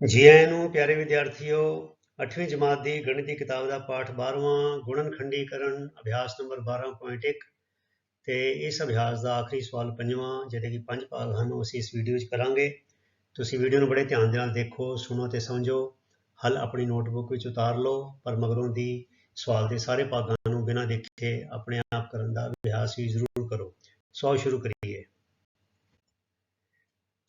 ਜੀ ਆਇਆਂ ਨੂੰ ਪਿਆਰੇ ਵਿਦਿਆਰਥੀਓ 8ਵੀਂ ਜਮਾਤ ਦੀ ਗਣਿਤ ਦੀ ਕਿਤਾਬ ਦਾ ਪਾਠ 12ਵਾਂ ਗੁਣਨ ਖੰਡੀਕਰਨ ਅਭਿਆਸ ਨੰਬਰ 12.1 ਤੇ ਇਸ ਅਭਿਆਸ ਦਾ ਆਖਰੀ ਸਵਾਲ ਪੰਜਵਾਂ ਜਿਹਦੇ ਕਿ ਪੰਜ ਭਾਗ ਹਨ, ਉਹ ਅਸੀਂ ਇਸ ਵੀਡੀਓ ਵਿੱਚ ਕਰਾਂਗੇ। ਤੁਸੀਂ ਵੀਡੀਓ ਨੂੰ ਬੜੇ ਧਿਆਨ ਦੇ ਨਾਲ ਦੇਖੋ, ਸੁਣੋ ਤੇ ਸਮਝੋ। ਹੱਲ ਆਪਣੀ ਨੋਟਬੁੱਕ ਵਿੱਚ ਉਤਾਰ ਲਓ, ਪਰ ਮਗਰੋਂ ਦੀ ਸਵਾਲ ਦੇ ਸਾਰੇ ਭਾਗਾਂ ਨੂੰ ਬਿਨਾਂ ਦੇਖੇ ਆਪਣੇ ਆਪ ਕਰਨ ਦਾ ਅਭਿਆਸ ਵੀ ਜ਼ਰੂਰ ਕਰੋ। ਸੋ ਸ਼ੁਰੂ ਕਰੀਏ।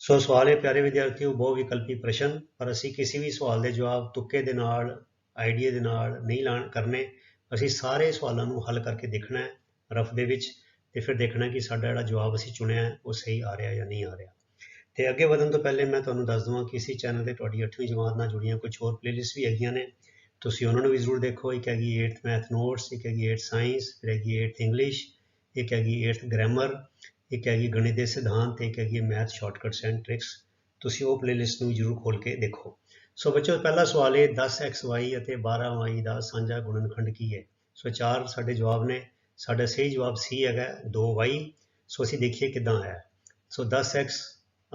ਸੋ ਸਵਾਲ ਇਹ, ਪਿਆਰੇ ਵਿਦਿਆਰਥੀਓ, ਬਹੁ ਵਿਕਲਪੀ ਪ੍ਰਸ਼ਨ, ਪਰ ਅਸੀਂ ਕਿਸੇ ਵੀ ਸਵਾਲ ਦੇ ਜਵਾਬ ਤੁੱਕੇ ਦੇ ਨਾਲ ਆਈਡੀਆ ਦੇ ਨਾਲ ਨਹੀਂ ਲਾਣ ਕਰਨੇ। ਅਸੀਂ ਸਾਰੇ ਸਵਾਲਾਂ ਨੂੰ ਹੱਲ ਕਰਕੇ ਦੇਖਣਾ ਹੈ, ਰਫ ਦੇ ਵਿੱਚ, ਤੇ ਫਿਰ ਦੇਖਣਾ ਕਿ ਸਾਡਾ ਜਿਹੜਾ ਜਵਾਬ ਅਸੀਂ ਚੁਣਿਆ ਉਹ ਸਹੀ ਆ ਰਿਹਾ ਜਾਂ ਨਹੀਂ ਆ ਰਿਹਾ। ਤੇ ਅੱਗੇ ਵਧਣ ਤੋਂ ਪਹਿਲੇ ਮੈਂ ਤੁਹਾਨੂੰ ਦੱਸ ਦਵਾਂ ਕਿ ਇਸੇ ਚੈਨਲ ਤੇ ਤੁਹਾਡੀ 8ਵੀਂ ਜਮਾਤ ਨਾਲ ਜੁੜੀਆਂ ਕੁਝ ਹੋਰ ਪਲੇਲਿਸਟ ਵੀ ਹੈਗੀਆਂ ਨੇ। ਤੁਸੀਂ ਉਹਨਾਂ ਨੂੰ ਵੀ ਜ਼ਰੂਰ ਦੇਖੋ, ਇੱਕ ਹੈਗੀ 8th ਮੈਥ ਨੋਟਸ ਇੱਕ ਹੈਗੀ 8th ਸਾਇੰਸ ਫਿਰ ਹੈਗੀ 8th ਇੰਗਲਿਸ਼ ਇੱਕ ਹੈਗੀ 8th ਗ੍ਰਾਮਰ ਇੱਕ ਹੈਗੀ ਗਣਿਤ ਦੇ ਸਿਧਾਂਤ ਇੱਕ ਹੈਗੀ ਮੈਥ ਸ਼ਾਰਟਕਟਸ ਐਂਡ ਟ੍ਰਿਕਸ ਤੁਸੀਂ ਉਹ ਪਲੇਲਿਸਟ ਨੂੰ ਜ਼ਰੂਰ ਖੋਲ ਕੇ ਦੇਖੋ। ਸੋ ਬੱਚੋ ਪਹਿਲਾ ਸਵਾਲ ਹੈ 10xy ਅਤੇ 12y ਦਾ ਸਾਂਝਾ ਗੁਣਨਖੰਡ ਕੀ ਹੈ? ਸੋ ਚਾਰ ਸਾਡੇ ਜਵਾਬ ਨੇ, ਸਾਡਾ ਸਹੀ ਜਵਾਬ ਸੀ ਹੈਗਾ 2y ਸੋ ਅਸੀਂ ਦੇਖੀਏ ਕਿਦਾਂ ਹੈ ਸੋ 10x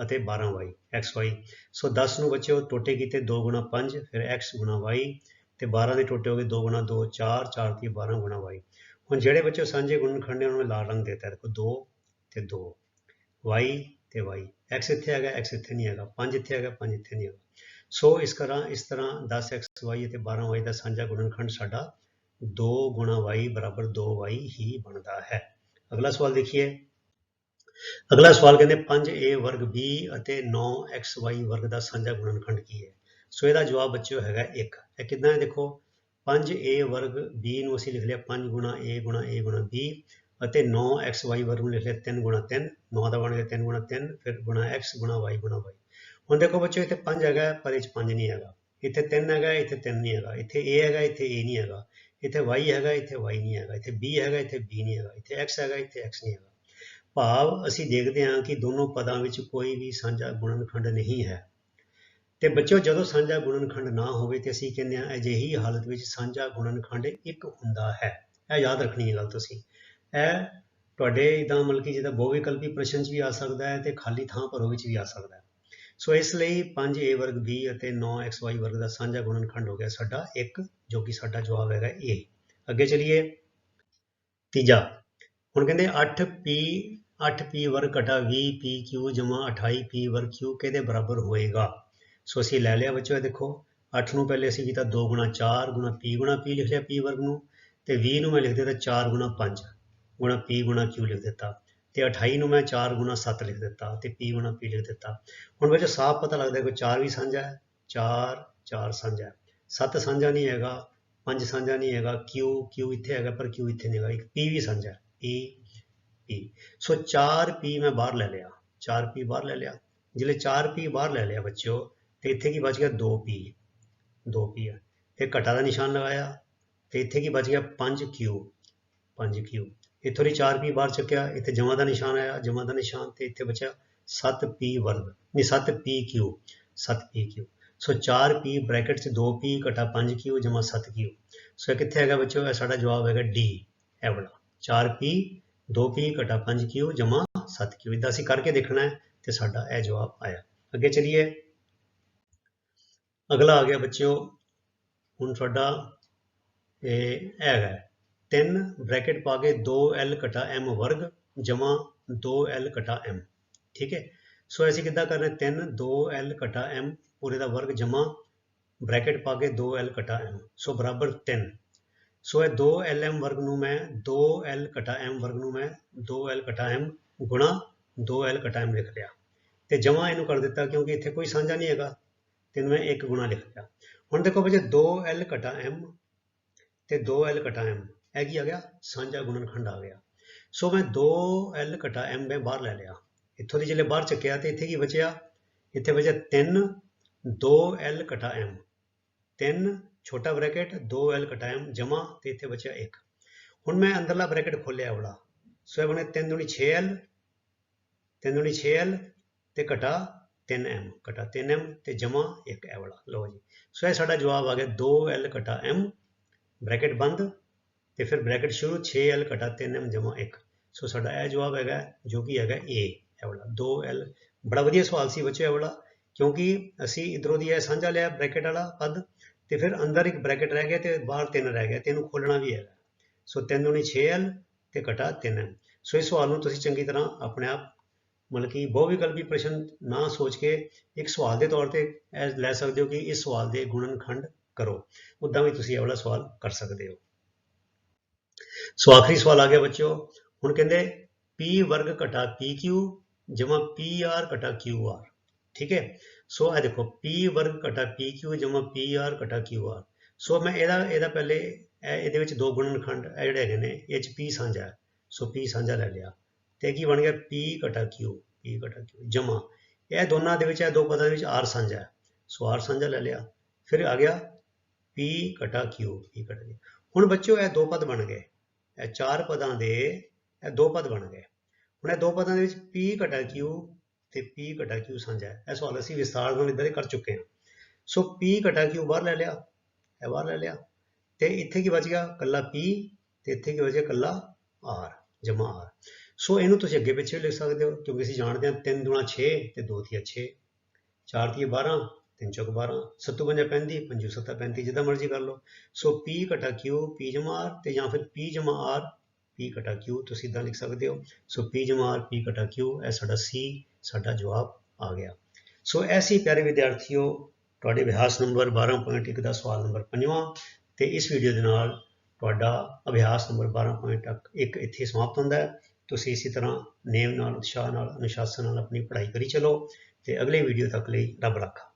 ਅਤੇ 12y xy ਸੋ 10 ਨੂੰ ਬੱਚਿਓ, ਟੋਟੇ ਕੀਤੇ 2 ਗੁਣਾ 5 ਫਿਰ x ਗੁਣਾ y ਤੇ 12 ਦੇ ਟੋਟੇ ਹੋ ਗਏ 2 ਗੁਣਾ 2 4 4 ਦੀ 12 ਗੁਣਾ y ਹੁਣ ਜਿਹੜੇ ਬੱਚੇ ਸਾਂਝੇ ਗੁਣਨਖੰਡ ਨੇ, ਉਹਨਾਂ ਨੂੰ ਲਾਲ ਰੰਗ ਦਿੱਤਾ। ਦੇਖੋ 2 ਤੇ 2 y ਤੇ y x ਇੱਥੇ ਹੈਗਾ, x ਇੱਥੇ ਨਹੀਂ ਹੈਗਾ। 5 ਇੱਥੇ ਹੈਗਾ 5 ਇੱਥੇ ਨਹੀਂ ਹੈਗਾ। ਸੋ ਇਸ ਤਰ੍ਹਾਂ ਇਸ ਤਰ੍ਹਾਂ 10xy ਅਤੇ 12y ਦਾ ਸਾਂਝਾ ਗੁਣਨਖੰਡ ਸਾਡਾ 2 y 2y ਹੀ ਬਣਦਾ ਹੈ। ਅਗਲਾ ਸਵਾਲ ਦੇਖੀਏ। ਅਗਲਾ ਸਵਾਲ ਕਹਿੰਦੇ 5a ਵਰਗ b ਅਤੇ 9xy ਵਰਗ ਦਾ ਸਾਂਝਾ ਗੁਣਨਖੰਡ ਕੀ ਹੈ? ਸੋ ਇਹਦਾ ਜਵਾਬ ਬੱਚਿਓ ਹੈਗਾ 1 ਇਹ ਕਿਦਾਂ ਹੈ ਦੇਖੋ? 5a ਵਰਗ b ਨੂੰ ਅਸੀਂ ਲਿਖ ਲਿਆ 5 ਗੁਣਾ a ਗੁਣਾ a ਗੁਣਾ b ਅਤੇ 9xy ਵਰਗ ਨੂੰ ਲਿਖ ਲਿਆ 3 ਗੁਣਾ 3 9 ਦਾ ਬਣ ਗਿਆ 3 ਗੁਣਾ 3 ਫਿਰ ਗੁਣਾ x ਗੁਣਾ y ਗੁਣਾ y ਹੁਣ ਦੇਖੋ ਬੱਚਿਓ, ਇੱਥੇ 5 ਹੈਗਾ, ਪਰ ਇਹ 'ਚ 5 ਨਹੀਂ ਹੈਗਾ। ਇੱਥੇ 3 ਹੈਗਾ, ਇੱਥੇ 3 ਨਹੀਂ ਹੈਗਾ। ਇੱਥੇ a ਹੈਗਾ, ਇੱਥੇ a ਨਹੀਂ ਹੈਗਾ। ਇੱਥੇ y ਹੈਗਾ, ਇੱਥੇ y ਨਹੀਂ ਹੈਗਾ। ਇੱਥੇ b ਹੈਗਾ, ਇੱਥੇ b ਨਹੀਂ ਹੈਗਾ। ਇੱਥੇ x ਹੈਗਾ, ਇੱਥੇ x ਨਹੀਂ ਹੈਗਾ। ਭਾਵ ਅਸੀਂ ਦੇਖਦੇ ਹਾਂ ਕਿ ਦੋਨੋਂ ਪਦਾਂ ਵਿੱਚ ਕੋਈ ਵੀ ਸਾਂਝਾ ਗੁਣਨਖੰਡ ਨਹੀਂ ਹੈ। ਤੇ ਬੱਚਿਓ, ਜਦੋਂ ਸਾਂਝਾ ਗੁਣਨਖੰਡ ਨਾ ਹੋਵੇ ਤੇ ਅਸੀਂ ਕਹਿੰਦੇ ਹਾਂ ਅਜਿਹੀ ਹਾਲਤ ਵਿੱਚ ਸਾਂਝਾ ਗੁਣਨਖੰਡ ਇੱਕ ਹੁੰਦਾ ਹੈ। ਇਹ ਯਾਦ ਰੱਖਣੀ ਹੈ ਗੱਲ ਤੁਸੀਂ। ਇਹ ਤੁਹਾਡੇ ਇਦਾਂ ਮਤਲਬ ਕਿ ਜਿਹਦਾ ਬਹੁ ਵਿਕਲਪੀ ਪ੍ਰਸ਼ਨ 'ਚ ਵੀ ਆ ਸਕਦਾ ਹੈ ਤੇ ਖਾਲੀ ਥਾਂ ਭਰੋ ਵਿੱਚ ਵੀ ਆ ਸਕਦਾ ਹੈ। ਸੋ ਇਸ ਲਈ 5a ਵਰਗ b ਅਤੇ 9xy ਵਰਗ ਦਾ ਸਾਂਝਾ ਗੁਣਨਖੰਡ ਹੋ ਗਿਆ ਸਾਡਾ 1 ਜੋ ਕਿ ਸਾਡਾ ਜਵਾਬ ਹੈਗਾ a ਅੱਗੇ ਚਲਿਏ। ਤੀਜਾ, ਹੁਣ ਕਹਿੰਦੇ 8p 8p ਵਰਗ ਘਟਾ 20pq ਜਮਾ 28p ਵਰਗ q ਕਿਹਦੇ ਬਰਾਬਰ ਹੋਏਗਾ? ਸੋ ਅਸੀਂ ਲੈ ਲਿਆ ਬੱਚਿਓ ਇਹ ਦੇਖੋ 8 ਨੂੰ ਪਹਿਲੇ ਅਸੀਂ ਕੀਤਾ 2 ਗੁਣਾ 4 ਗੁਣਾ p ਗੁਣਾ p ਲਿਖ ਲਿਆ p ਵਰਗ ਨੂੰ ਤੇ 20 ਨੂੰ ਮੈਂ ਲਿਖ ਦਿੱਤਾ 4 ਗੁਣਾ 5 ਗੁਣਾ p ਗੁਣਾ q ਲਿਖ ਦਿੱਤਾ ਤੇ 28 ਨੂੰ ਮੈਂ 4 ਗੁਣਾ 7 ਲਿਖ ਦਿੱਤਾ ਤੇ p ਗੁਣਾ p ਲਿਖ ਦਿੱਤਾ। ਹੁਣ ਬੱਚੋ ਸਾਫ਼ ਪਤਾ ਲੱਗਦਾ ਕੋਈ 4 ਵੀ ਸਾਂਝਾ ਹੈ 4 4 ਸਾਂਝਾ ਹੈ। 7 ਸਾਂਝਾ ਨਹੀਂ ਹੈਗਾ 5 ਸਾਂਝਾ ਨਹੀਂ ਹੈਗਾ, q q ਇੱਥੇ ਹੈਗਾ ਪਰ q ਇੱਥੇ ਨਹੀਂ ਹੈਗਾ, ਇੱਕ p ਵੀ ਸਾਂਝਾ ਹੈ, p p ਸੋ 4p ਮੈਂ ਬਾਹਰ ਲੈ ਲਿਆ 4p ਬਾਹਰ ਲੈ ਲਿਆ। ਜਿਹੜੇ 4p ਬਾਹਰ ਲੈ ਲਿਆ ਬੱਚਿਓ, ਤੇ ਇੱਥੇ ਕੀ ਬਚ ਗਿਆ 2p 2p ਹੈ ਤੇ ਘਟਾ ਦਾ ਨਿਸ਼ਾਨ ਲਗਾਇਆ, ਤੇ ਇੱਥੇ ਕੀ ਬਚ ਗਿਆ 5q 5q ਇੱਥੋਂ ਦੀ 4p ਬਾਹਰ ਚੱਕਿਆ, ਇੱਥੇ ਜਮਾ ਦਾ ਨਿਸ਼ਾਨ ਆਇਆ, ਜਮਾ ਦਾ ਨਿਸ਼ਾਨ ਤੇ ਇੱਥੇ ਬਚਿਆ 7p ਵਰਗ, ਨਹੀਂ 7pq 7pq ਸੋ 4p ਬ੍ਰੈਕਟ 'ਚ 2p ਘਟਾ 5q ਜਮਾ 7q ਸੋ ਇਹ ਕਿੱਥੇ ਹੈਗਾ ਬੱਚਿਓ? ਇਹ ਸਾਡਾ ਜਵਾਬ ਹੈਗਾ d ਇਹ ਵਾਲਾ। 4p 2p ਘਟਾ 5q ਜਮਾ 7q ਇਦਾਂ ਅਸੀਂ ਕਰਕੇ ਦੇਖਣਾ ਹੈ ਤੇ ਸਾਡਾ ਇਹ ਜਵਾਬ ਆਇਆ। ਅੱਗੇ ਚਲਿਏ। ਅਗਲਾ ਆ ਗਿਆ ਬੱਚਿਓ। ਹੁਣ ਤੁਹਾਡਾ ਇਹ ਹੈਗਾ। ਤਿੰਨ ਬ੍ਰੈਕਟ ਪਾ ਕੇ 2l ਘਟਾ m ਵਰਗ ਜਮਾ 2l ਘਟਾ m ਠੀਕ ਹੈ ਸੋ ਅਸੀਂ ਕਿੱਦਾਂ ਕਰਨਾ 3 2l ਘਟਾ m ਪੂਰੇ ਦਾ ਵਰਗ ਜਮਾ ਬ੍ਰੈਕਟ ਪਾ ਕੇ 2l ਘਟਾ m ਸੋ ਬਰਾਬਰ 3 ਸੋ ਇਹ 2lm ਵਰਗ ਨੂੰ ਮੈਂ 2l ਘਟਾ m ਵਰਗ ਨੂੰ ਮੈਂ 2l ਘਟਾ m ਗੁਣਾ 2l ਘਟਾ m ਲਿਖ ਲਿਆ ਤੇ ਜਮਾ ਇਹਨੂੰ ਕਰ ਦਿੱਤਾ ਕਿਉਂਕਿ ਇੱਥੇ ਕੋਈ ਸਾਂਝਾ ਨਹੀਂ ਹੈਗਾ ਤੇ ਮੈਂ 1 ਗੁਣਾ ਲਿਖ ਲਿਆ ਹੁਣ ਦੇਖੋ ਬੱਚੇ 2l ਘਟਾ m ਤੇ 2l ਘਟਾ m ਇਹ ਕੀ ਆ ਗਿਆ? ਸਾਂਝਾ ਗੁਣਨਖੰਡ ਆ ਗਿਆ। ਸੋ ਮੈਂ 2l ਘਟਾ m ਮੈਂ ਬਾਹਰ ਲੈ ਲਿਆ। ਇੱਥੋਂ ਦੀ ਜਿਹੜੇ ਬਾਹਰ ਚੱਕਿਆ ਤੇ ਇੱਥੇ ਕੀ ਬਚਿਆ? ਇੱਥੇ ਬਚਿਆ 3 2l ਘਟਾ m 3 ਛੋਟਾ ਬ੍ਰੈਕਟ 2l ਘਟਾ m ਜਮਾ ਤੇ ਇੱਥੇ ਬਚਿਆ 1 ਹੁਣ ਮੈਂ ਅੰਦਰਲਾ ਬ੍ਰੈਕਟ ਖੋਲਿਆ ਵਾਲਾ ਸੋ ਇਹ ਬਣੇ 3 ਦੁਣੀ 6l 3 ਦੁਣੀ 6l ਤੇ ਘਟਾ 3m ਘਟਾ 3m ਤੇ ਜਮਾ 1 ਇਹ ਵਾਲਾ। ਲਓ ਜੀ। ਸੋ ਇਹ ਸਾਡਾ ਜਵਾਬ ਆ ਗਿਆ 2l ਘਟਾ m ਬ੍ਰੈਕਟ ਬੰਦ। ਤੇ ਫਿਰ ਬ੍ਰੈਕਟ ਸ਼ੁਰੂ 6l ਘਟਾ 3m ਜਮਾ 1 ਸੋ ਸਾਡਾ ਇਹ ਜਵਾਬ ਹੈਗਾ, ਜੋ ਕਿ ਹੈਗਾ a ਇਹ ਵਾਲਾ 2l ਬੜਾ ਵਧੀਆ ਸਵਾਲ ਸੀ ਬੱਚਿਓ ਇਹ ਵਾਲਾ ਕਿਉਂਕਿ ਅਸੀਂ ਇਧਰੋਂ ਦੀ ਇਹ ਸਾਂਝਾ ਲਿਆ ਬ੍ਰੈਕਟ ਵਾਲਾ ਪਦ, ਤੇ ਫਿਰ ਅੰਦਰ ਇੱਕ ਬ੍ਰੈਕਟ ਰਹਿ ਗਿਆ ਤੇ ਬਾਹਰ ਤਿੰਨ ਰਹਿ ਗਿਆ ਤੇ ਇਹਨੂੰ ਖੋਲਣਾ ਵੀ ਹੈਗਾ। ਸੋ 3 ਦੂਣੀ 6l ਤੇ ਘਟਾ 3m ਸੋ ਇਸ ਸਵਾਲ ਨੂੰ ਤੁਸੀਂ ਚੰਗੀ ਤਰ੍ਹਾਂ ਆਪਣੇ ਆਪ, ਮਤਲਬ ਕਿ ਬਹੁਵਿਕਲਪੀ ਪ੍ਰਸ਼ਨ ਨਾ ਸੋਚ ਕੇ ਇੱਕ ਸਵਾਲ ਦੇ ਤੌਰ ਤੇ ਲੈ ਸਕਦੇ ਹੋ ਕਿ ਇਸ ਸਵਾਲ ਦੇ ਗੁਣਨਖੰਡ ਕਰੋ। ਉਦਾਂ ਵੀ ਤੁਸੀਂ ਇਹ ਵਾਲਾ ਸਵਾਲ ਕਰ ਸਕਦੇ ਹੋ। ਸੋ ਆਖਰੀ ਸਵਾਲ ਆ ਗਿਆ ਬੱਚਿਓ। ਹੁਣ ਕਹਿੰਦੇ, p ਵਰਗ ਘਟਾ pq ਜਮਾ pr ਘਟਾ qr ਠੀਕ ਹੈ? ਸੋ ਇਹ ਦੇਖੋ, p ਵਰਗ ਘਟਾ pq ਜਮਾ pr ਘਟਾ qr ਸੋ ਮੈਂ ਇਹਦਾ ਇਹਦਾ ਪਹਿਲੇ ਇਹਦੇ ਵਿੱਚ ਦੋ ਗੁਣਨਖੰਡ ਇਹ ਜਿਹੜੇ ਹੈਗੇ ਨੇ, ਇਹ ਚ p ਸਾਂਝਾ ਹੈ। ਸੋ p ਸਾਂਝਾ ਲੈ ਲਿਆ। ਤੇ ਕੀ ਬਣ ਗਿਆ? P ਘਟਾ q, p ਘਟਾ q, ਜਮਾ। ਇਹ ਦੋਨਾਂ ਦੇ ਵਿੱਚ, ਇਹ ਦੋ ਪਦਾਂ ਦੇ ਵਿੱਚ r ਸਾਂਝਾ ਹੈ। ਸੋ r ਸਾਂਝਾ ਲੈ ਲਿਆ। ਫਿਰ ਆ ਗਿਆ p ਘਟਾ q, p ਘਟਾ q ਹੁਣ ਬੱਚਿਓ, ਇਹ ਦੋ ਪਦ ਬਣ ਗਏ। ਇਹ ਚਾਰ ਪਦਾਂ ਦੇ, ਇਹ ਦੋ ਪਦ ਬਣ ਗਏ। ਹੁਣ ਇਹ ਦੋ ਪਦਾਂ ਦੇ ਵਿੱਚ p ਘਟਾ q ਤੇ p ਘਟਾ q ਸਾਂਝਾ ਹੈ। ਇਹ ਸਵਾਲ ਅਸੀਂ ਵਿਸਥਾਰ ਨਾਲ ਇੱਧਰ ਹੀ ਕਰ ਚੁੱਕੇ ਹਾਂ। ਸੋ p ਘਟਾ q ਬਾਹਰ ਲੈ ਲਿਆ, ਇਹ ਬਾਹਰ ਲੈ ਲਿਆ ਤੇ ਇੱਥੇ ਕੀ ਬਚ ਗਿਆ? ਕੱਲਾ p ਤੇ ਇੱਥੇ ਕੀ ਬਚ ਗਿਆ? ਕੱਲਾ r, ਜਮਾ r ਸੋ ਇਹਨੂੰ ਤੁਸੀਂ ਅੱਗੇ ਪਿੱਛੇ ਲਿਖ ਸਕਦੇ ਹੋ, ਕਿਉਂਕਿ ਅਸੀਂ ਜਾਣਦੇ ਹਾਂ 3 ਦੁਣਾ 6 ਤੇ 2 ਥੀਆ 6 4 ਥੀਆ 12 3 ਚੌਕ 12 ਸੱਤੂ ਪੰਜਾ 35 ਪੰਜੂ ਸੱਤਾ 35 ਜਿੱਦਾਂ ਮਰਜ਼ੀ ਕਰ ਲਓ। ਸੋ p ਘਟਾ q, p ਜਮਾ r ਤੇ ਜਾਂ ਫਿਰ p ਜਮਾ r, p ਘਟਾ q, ਤੁਸੀਂ ਇਦਾਂ ਲਿਖ ਸਕਦੇ ਹੋ। ਸੋ p ਜਮਾ r, p ਘਟਾ q, ਇਹ ਸਾਡਾ c, ਸਾਡਾ ਜਵਾਬ ਆ ਗਿਆ। ਸੋ ਐਸੀ ਪਿਆਰੇ ਵਿਦਿਆਰਥੀਓ, ਤੁਹਾਡੇ ਅਭਿਆਸ ਨੰਬਰ 12.1 ਦਾ ਸਵਾਲ ਨੰਬਰ 5ਵਾਂ ਤੇ ਇਸ ਵੀਡੀਓ ਦੇ ਨਾਲ ਤੁਹਾਡਾ ਅਭਿਆਸ ਨੰਬਰ 12.1 ਇੱਥੇ ਸਮਾਪਤ ਹੁੰਦਾ ਹੈ। ਤੁਸੀਂ ਇਸੇ ਤਰ੍ਹਾਂ ਨੇਮ ਨਾਲ, ਉਤਸ਼ਾਹ ਨਾਲ, ਅਨੁਸ਼ਾਸਨ ਨਾਲ ਆਪਣੀ ਪੜ੍ਹਾਈ ਕਰੀ ਚਲੋ ਤੇ ਅਗਲੇ ਵੀਡੀਓ ਤੱਕ ਲਈ ਰੱਬ ਰੱਖਾ।